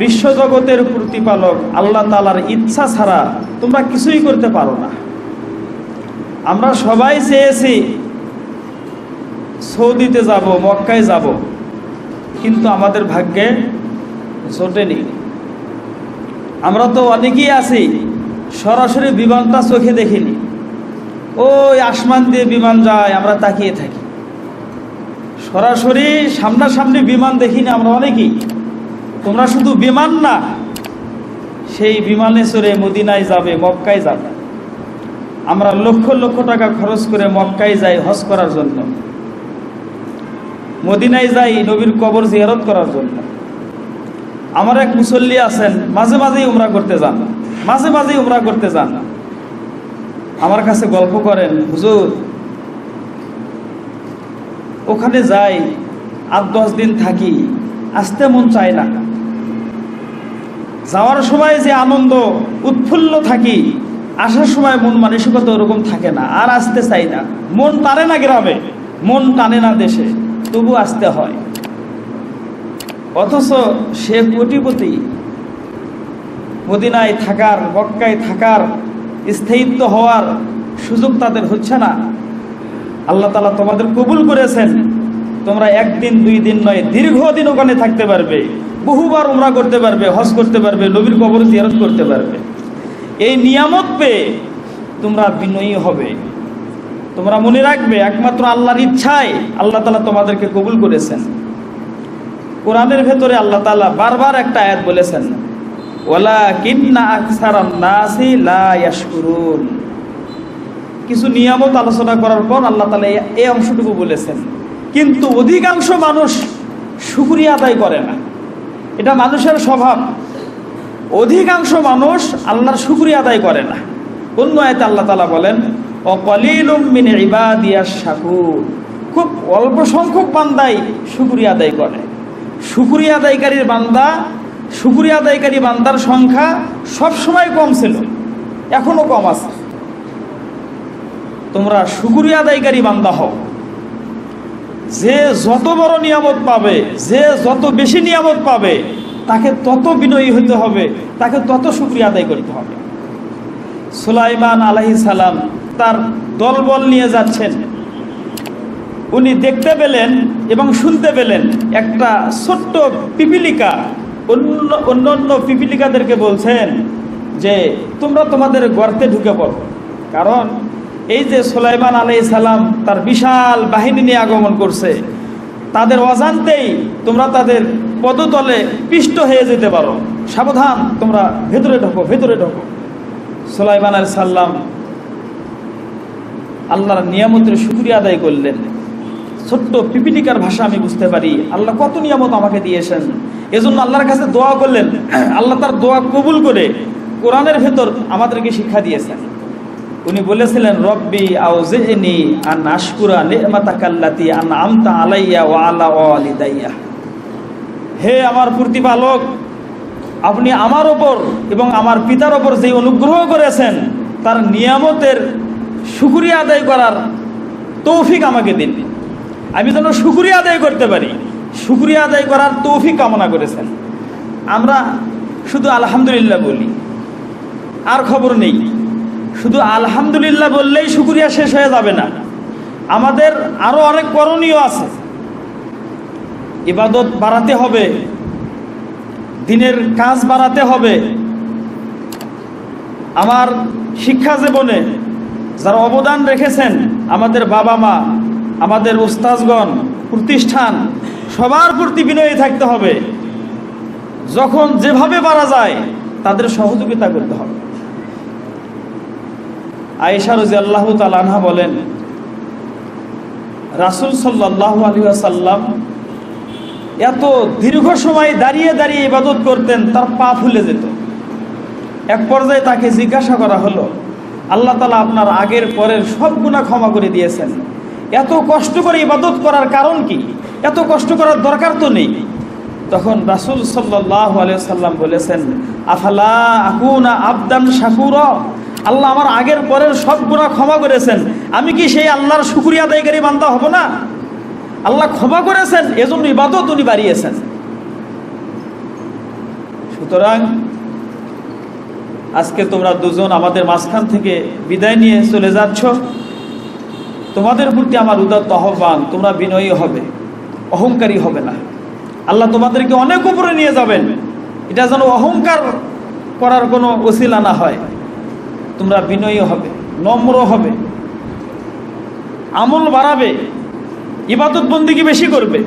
বিশ্বজগতের প্রতিপালক আল্লাহ তালার ইচ্ছা ছাড়া তোমরা কিছুই করতে পারো না। আমরা সবাই চেয়েছি, সৌদিতে যাব, মক্কায় যাব, কিন্তু আমাদের ভাগ্যে জোটেনি। আমরা তো অনেকেই আছি, সরাসরি বিমানটা চোখে দেখিনি। ওই আসমান দিয়ে বিমান যায়, আমরা তাকিয়ে থাকি। সরাসরি সামনাসামনি বিমান দেখিনি আমরা অনেকেই। তোমরা শুধু বিমান না, সেই বিমানে চড়ে মদিনায় যাবে, মক্কায় যাবে। আমরা লক্ষ লক্ষ টাকা খরচ করে মক্কায় যাই হজ করার জন্য। মদিনায় যাই নবীর কবর জিয়ারত করার জন্য। আমার এক মুসল্লি আছেন, মাঝে মাঝেই উমরা করতে যান, মাঝে মাঝেই উমরা করতে যান। আমার কাছে গল্প করেন, হুজুর ওখানে যাই, আট, দশ দিন থাকি, আসতে মন চায় না। যাওয়ার সময় যে আনন্দ, উৎফুল্ল থাকি, আসার সময় মন মানসিকতা ওরকম থাকে না, আর আসতে চাই না। মন টানে না গ্রামে, মন টানে না দেশে, তবু আসতে হয়। অথচ সে কোটিপতি, মদিনায় থাকার, মক্কায় থাকার, স্থায়িত্ব হওয়ার সুযোগ তাদের হচ্ছে না। আল্লাহ তালা তোমাদের কবুল করেছেন। তোমরা একদিন, দুই দিন নয়, দীর্ঘদিন ওখানে থাকতে পারবে। বহুবার উমরা করতে পারবে, হজ করতে পারবে, নবীর কবর জিয়ারত করতে পারবে। এই নিয়ামত পেয়ে তোমরা বিনয়ী হবে। তোমরা মনে রাখবে, একমাত্র আল্লাহর ইচ্ছায় আল্লাহ তালা তোমাদেরকে কবুল করেছেন। কোরআনের ভেতরে আল্লাহ তালা বারবার একটা আয়াত বলেছেন ওলা কিন্না আকসার নাসি লা ইয়াশকুরুন। কিছু নিয়ামত আলোচনা করার পর আল্লাহ তালা এই অংশটুকু বলেছেন। কিন্তু অধিকাংশ মানুষ সুক্রিয়া আদায় করে না। এটা মানুষের স্বভাব। অধিকাংশ মানুষ আল্লাহর সুক্রিয়া আদায় করে না। অন্য আয়তে আল্লাহ তালা বলেন অকলিলুমিন ইবাদিয়া শাকুর। খুব অল্প সংখ্যক বান্দাই সুক্রিয়া আদায় করে। সুক্রিয়া আদায়কারীর বান্দা সুক্রিয়া আদায়কারী বান্দার সংখ্যা সবসময় কম ছিল। এখনও কম আছে। তোমরা সুকুরিয়া আদায়কারী বান্দা হও। যে যত বড় নিয়ামত পাবে, যে যত বেশি নিয়ামত পাবে, তাকে তত বিনয়ী হইতে হবে, তাকে তত সুক্রিয়া আদায় করতে হবে। সুলাইমান আলাহি সালাম তার দলবল নিয়ে যাচ্ছেন। উনি দেখতে পেলেন এবং শুনতে পেলেন একটা ছোট্ট পিপিলিকা। অন্য অন্য অন্য পিপিলিকাদেরকে বলছেন যে, তোমরা তোমাদের গর্তে ঢুকে পড়ো। কারণ এই যে সোলাইমান আলাই সালাম তার বিশাল বাহিনী নিয়ে আগমন করছে, তাদের অজান্তেই তোমরা তাদের পদতলে পিষ্ট হয়ে যেতে পারো। সাবধান, তোমরা ভেতরে ঢোকো ভেতরে ঢোকো। সোলাইমান আল সাল্লাম আল্লাহর নিয়ামতের শুক্রিয়া আদায় করলেন। ছোট্ট পিপিলিকার ভাষা আমি বুঝতে পারি। আল্লাহ কত নিয়ামত আমাকে দিয়েছেন। এজন্য আল্লাহর কাছে দোয়া করলেন। আল্লাহ তার দোয়া কবুল করে কোরআনের ভেতর আমাদেরকে শিক্ষা দিয়েছেন। উনি বলেছিলেন, রব্বি আউজেনি আন আশকুরা নেমাতাকাল্লাতি আন আমতা আলাইয়া ও আলা ও আলিদাইয়া হে আমার প্রতিপালক, আপনি আমার ওপর এবং আমার পিতার ওপর যে অনুগ্রহ করেছেন, তার নিয়ামতের সুকুরিয়া আদায় করার তৌফিক আমাকে দিন। আমি যেন সুকুরিয়া আদায় করতে পারি সুকুরিয়া আদায় করার তৌফিক কামনা করেছেন। আমরা শুধু আলহামদুলিল্লাহ বলি, আর খবর নেই। শুধু আলহামদুলিল্লাহ বললেই শুকুরিয়া শেষ হয়ে যাবে না। আমাদের আরও অনেক করণীয় আছে। ইবাদত বাড়াতে হবে। দিনের কাজ বাড়াতে হবে। আমার শিক্ষা জীবনে যারা অবদান রেখেছেন, আমাদের বাবা মা, আমাদের উস্তাজগণ প্রতিষ্ঠান, সবার প্রতি বিনয়ী থাকতে হবে। যখন যেভাবে পারা যায়, তাদের সহযোগিতা করতে হবে। আয়েশা রাজি আল্লাহ তালানহা বলেন, রাসুল সাল্লাহ আলী আসাল্লাম এত দীর্ঘ সময় দাঁড়িয়ে দাঁড়িয়ে ইবাদত করতেন, তার পা ফুলে যেত। এক পর্যায়ে তাকে জিজ্ঞাসা করা হলো, আল্লাহ তালা আপনার আগের পরের সব গুণা ক্ষমা করে দিয়েছেন। এত কষ্ট করে ইবাদত করার কারণ কি? এত কষ্ট করার দরকার তো নেই। তখন রাসুল সাল্লাহ সাল্লাম বলেছেন, আফালা আকুনা আবদান শাকুর? আল্লাহ আমার আগের পরের সব গুণা ক্ষমা করেছেন। আমি কি সেই আল্লাহর শুকুরিয়া আদায়কারী বান্দা হব না? আল্লাহ ক্ষমা করেছেন, এজন্য ইবাদত উনি বাড়িয়েছেন। সুতরাং আজকে তোমরা দুজন আমাদের মাঝখান থেকে বিদায় নিয়ে চলে যাচ্ছ। তোমাদের প্রতি আমার উদাত্ত আহ্বান, তোমরা বিনয়ী হবে, অহংকারী হবে না। আল্লাহ তোমাদেরকে অনেক উপরে নিয়ে যাবেন। এটা যেন অহংকার করার কোনো ওসিলা না হয়। তোমরা বিনয়ী হবে নম্র হবে। আমল বাড়াবে, ইবাদত বন্দিকে বেশি করবে।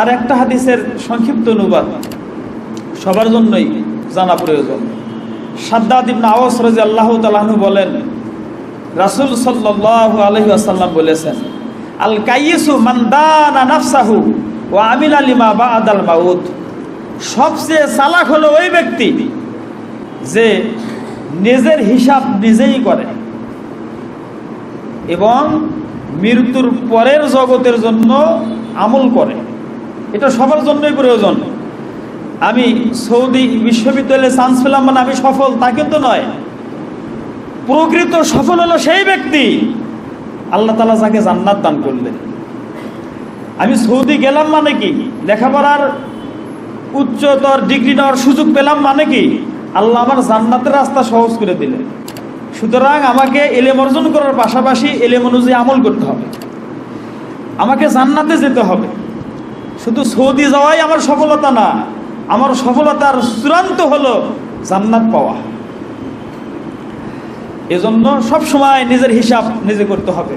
আর একটা হাদিসের সংক্ষিপ্ত অনুবাদ, সবার জন্যই জানা প্রয়োজন। সাদ্দাদ ইবনে আওয়াস আল্লাহ তাআলাহু বলেন, রাসূল সাল্লাল্লাহু আলাইহি ওয়াসাল্লাম বলেছেন, আল কাইয়িসু মান দানা নাফসাহু ওয়া আমিলা লিমা বা'দাল মাউত। সবচেয়ে চালাক হলো ওই ব্যক্তি যে নিজের হিসাব নিজেই করে। এবং মৃত্যুর পরের জগতের জন্য আমল করে। এটা সবার জন্যই প্রয়োজন। আমি সৌদি বিশ্ববিদ্যালয়ে চান্স পেলাম মানে আমি সফল, তা কিন্তু নয়। প্রকৃত সফল হলো সেই ব্যক্তি। আল্লাহ তালা যাকে জান্নাত দান করলেন। আমি সৌদি গেলাম মানে কি? লেখাপড়ার উচ্চতর ডিগ্রি নেওয়ার সুযোগ পেলাম মানে কি? আল্লাহ আমার জান্নাতের রাস্তা সহজ করে দিলেন সুতরাং আমাকে এলেম অর্জন করার পাশাপাশি এলেম অনুযায়ী আমল করতে হবে। আমাকে জান্নাতে যেতে হবে। শুধু সৌদি যাওয়াই আমার সফলতা না, আমার সফলতার চূড়ান্ত হলো জান্নাত পাওয়া। এজন্য সব সময় নিজের হিসাব নিজে করতে হবে।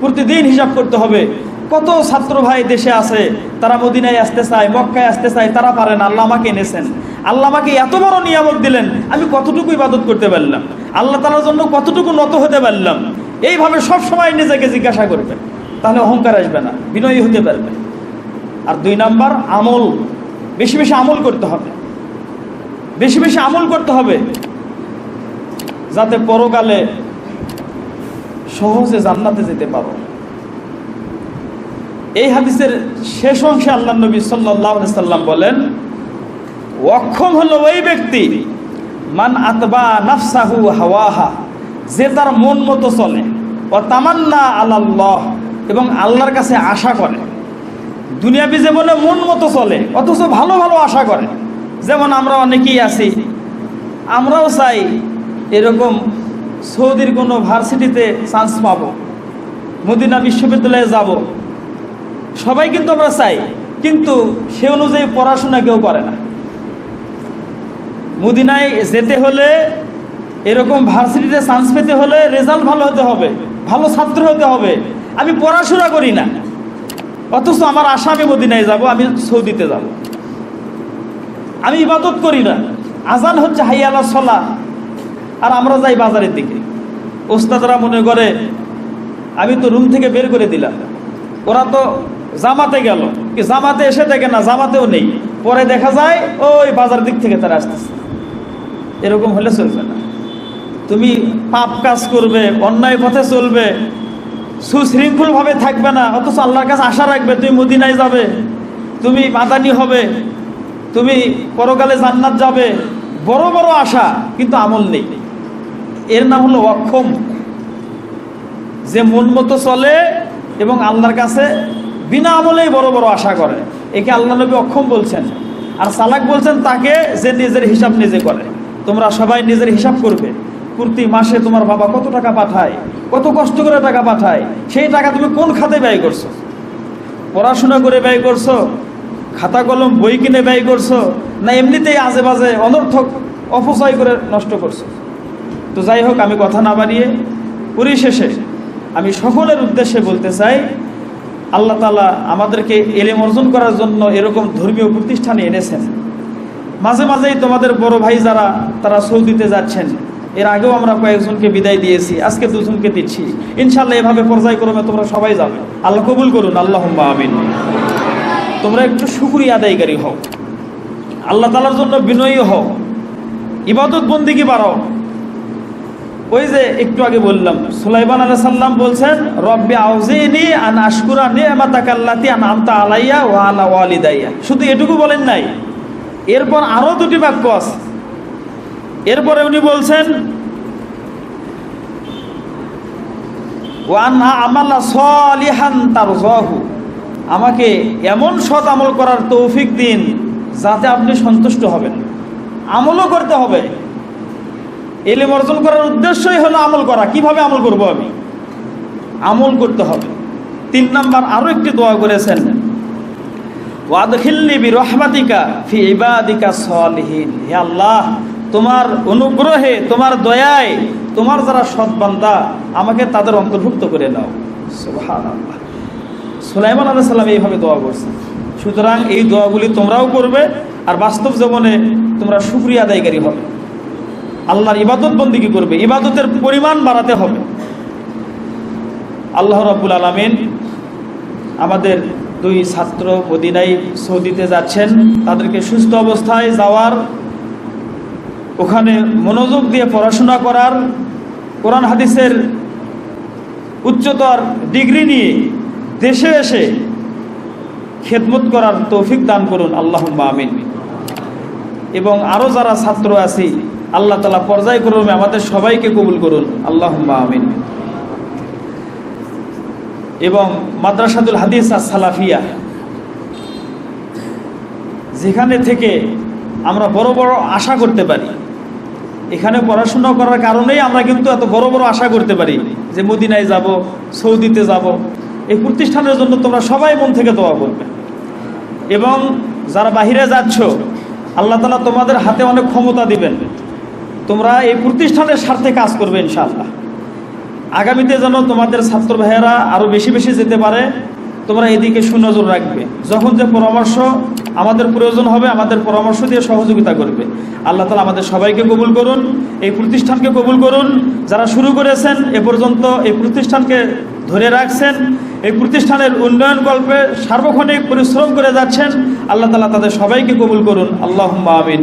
প্রতিদিন হিসাব করতে হবে কত ছাত্র ভাই দেশে আছে, তারা মদিনায় আসতে চায়, মক্কায় আসতে চায়, তারা পারেন আল্লাহ আমাকে এনেছেন। আল্লাহ আমাকে এত বড় নিয়ামক দিলেন, আমি কতটুকু ইবাদত করতে পারলাম? আল্লাহ তালার জন্য কতটুকু নত হতে পারলাম? এইভাবে সব সময় নিজেকে জিজ্ঞাসা করবেন তাহলে অহংকার আসবে না, বিনয়ী হতে পারবে। আর দুই নাম্বার, আমল। বেশি বেশি আমল করতে হবে। বেশি বেশি আমল করতে হবে। যাতে পরকালে সহজে জান্নাতে যেতে পারো। এই হাদিসের শেষ অংশে আল্লাহ নবী সাল্লাহ সাল্লাম বলেন, অক্ষম হলো ওই ব্যক্তি, মান আতবা নাফসাহু হাওয়াহা, যে তার মন মতো চলে ও তামান্না আল্লাহ এবং আল্লাহর কাছে আশা করে। দুনিয়াবি জীবনে মন মতো চলে, অথচ ভালো ভালো আশা করে। যেমন আমরা অনেকেই আছি, আমরাও চাই এরকম সৌদির কোনো ভার্সিটিতে চান্স পাবো, মদিনা বিশ্ববিদ্যালয়ে যাব সবাই কিন্তু আমরা চাই, কিন্তু সে অনুযায়ী পড়াশোনা কেউ করে না। মুদিনায় যেতে হলে, এরকম ভার্সিটিতে চান্স পেতে হলে রেজাল্ট ভালো হতে হবে, ভালো ছাত্র হতে হবে। আমি পড়াশোনা করি না, অথচ আমার আশা আমি মদিনায় যাব, আমি সৌদিতে যাব। আমি ইবাদত করি না, আজান হচ্ছে হাইয়ালা সলা, আর আমরা যাই বাজারের দিকে। ওস্তাদরা মনে করে, আমি তো রুম থেকে বের করে দিলাম, ওরা তো জামাতে গেল। কি জামাতে এসে দেখে না, জামাতেও নেই। পরে দেখা যায় ওই বাজার দিক থেকে তারা আসতেছে। এরকম হলে চলবে না। তুমি পাপ কাজ করবে, অন্যায় পথে চলবে, সুশৃঙ্খলভাবে থাকবে না, অথচ আল্লাহর কাছে আশা রাখবে, তুমি মদিনায় যাবে, তুমি মাদানি হবে, তুমি পরকালে জান্নাত যাবে। বড় বড় আশা, কিন্তু আমল নেই। এর নাম হলো অক্ষম। যে মন মতো চলে এবং আল্লাহর কাছে বিনা আমলেই বড় বড় আশা করে। একে আল্লাহ নবী অক্ষম বলছেন। আর সালাক বলছেন তাকে যে নিজের হিসাব নিজে করে। তোমরা সবাই নিজের হিসাব করবে। প্রতি মাসে তোমার বাবা কত টাকা পাঠায়, কত কষ্ট করে টাকা পাঠায়, সেই টাকা তুমি কোন খাতে ব্যয় করছ? পড়াশোনা করে ব্যয় করছ? খাতা কলম, বই কিনে ব্যয় করছ? না এমনিতেই আজে বাজে অনর্থক অপচয় করে নষ্ট করছ? তো যাই হোক, আমি কথা না বাড়িয়ে পরিশেষে আমি সকলের উদ্দেশ্যে বলতে চাই আল্লাহ তালা আমাদেরকে এলেম অর্জন করার জন্য এরকম ধর্মীয় প্রতিষ্ঠানে এনেছেন। মাঝে মাঝেই তোমাদের বড় ভাই যারা, তারা সৌদিতে যাচ্ছেন। এর আগেও আমরা কয়েকজনকে বিদায় দিয়েছি, আজকে দুজনকে দিচ্ছি। ইনশাল্লাহ এভাবে পর্যায়ক্রমে তোমরা সবাই যাবে। আল্লাহ কবুল করুন আল্লাহ আমিন। তোমরা একটু শুকুরি আদায়কারী হও। আল্লাহ তালার জন্য বিনয়ী হও। ইবাদত বন্দিকে বাড়াও। ওই যে একটু আগে বললাম, সুলাইমান আলাহ সাল্লাম বলছেন, রব্বি আউজিনি আন আশকুরা নিয়ামাতাকাল্লাতি আন আমতা আলাইয়া ওয়া আলা ওয়ালিদাইয়া। শুধু এটুকু বলেন নাই, এরপর আরও দুটি বাক্য আছে। এরপরে উনি বলছেন ওয়ান আমাল্লা সলিহান তার জহু আমাকে এমন সৎ আমল করার তৌফিক দিন যাতে আপনি সন্তুষ্ট হবেন। আমলও করতে হবে। এলিম অর্জন করার উদ্দেশ্যই হলো আমল করা। কীভাবে আমল করব আমি? আমল করতে হবে। তিন নাম্বার, আরও একটি দোয়া করেছেন। ওয়াদখিল্লি বি রহমাতিকা ফি আল্লাহ, তোমার অনুগ্রহে, তোমার দয়ায়, তোমার যারা সৎ বান্দা, আমাকে তাদের অন্তর্ভুক্ত করে নাও। সুবহানাল্লাহ। সুলাইমান আলাইহিস সালাম এইভাবে দোয়া করছেন। সুতরাং এই দোয়াগুলি তোমরাও করবে, আর বাস্তব জীবনে তোমরা শুকরিয়া আদায়কারী হবে। আল্লাহর ইবাদত বন্দিকে করবে। ইবাদতের পরিমাণ বাড়াতে হবে। আল্লাহ রাব্বুল আলামিন আমাদের দুই ছাত্র মদিনায় সৌদিতে যাচ্ছেন। তাদেরকে সুস্থ অবস্থায় যাওয়ার, ওখানে মনোযোগ দিয়ে পড়াশোনা করার, কোরআন হাদিসের উচ্চতর ডিগ্রি নিয়ে দেশে এসে খেদমত করার তৌফিক দান করুন। আল্লাহ আমিন। এবং আরও যারা ছাত্র আছি আল্লাহ তালা পর্যায়ক্রমে আমাদের সবাইকে কবুল করুন। আল্লাহ আমিন। এবং মাদ্রাসাদুল হাদিস আর সালাফিয়া যেখানে থেকে আমরা বড় বড় আশা করতে পারি। এখানে পড়াশোনা করার কারণেই আমরা কিন্তু এত বড় বড় আশা করতে পারি যে মদিনায় যাব, সৌদিতে যাব। এই প্রতিষ্ঠানের জন্য তোমরা সবাই মন থেকে দোয়া করবে। এবং যারা বাহিরে যাচ্ছ, আল্লাহ তালা তোমাদের হাতে অনেক ক্ষমতা দিবেন। তোমরা এই প্রতিষ্ঠানের স্বার্থে কাজ করবে ইনশাআল্লাহ। আগামীতে যেন তোমাদের ছাত্র ভাইয়েরা আরও বেশি বেশি যেতে পারে, তোমরা এদিকে সুনজর রাখবে। যখন যে পরামর্শ আমাদের প্রয়োজন হবে, আমাদের পরামর্শ দিয়ে সহযোগিতা করবে। আল্লাহ তালা আমাদের সবাইকে কবুল করুন, এই প্রতিষ্ঠানকে কবুল করুন। যারা শুরু করেছেন, এ পর্যন্ত এই প্রতিষ্ঠানকে ধরে রাখছেন, এই প্রতিষ্ঠানের উন্নয়ন গল্পে সার্বক্ষণিক পরিশ্রম করে যাচ্ছেন, আল্লাহ তালা তাদের সবাইকে কবুল করুন। আল্লাহ আমিন।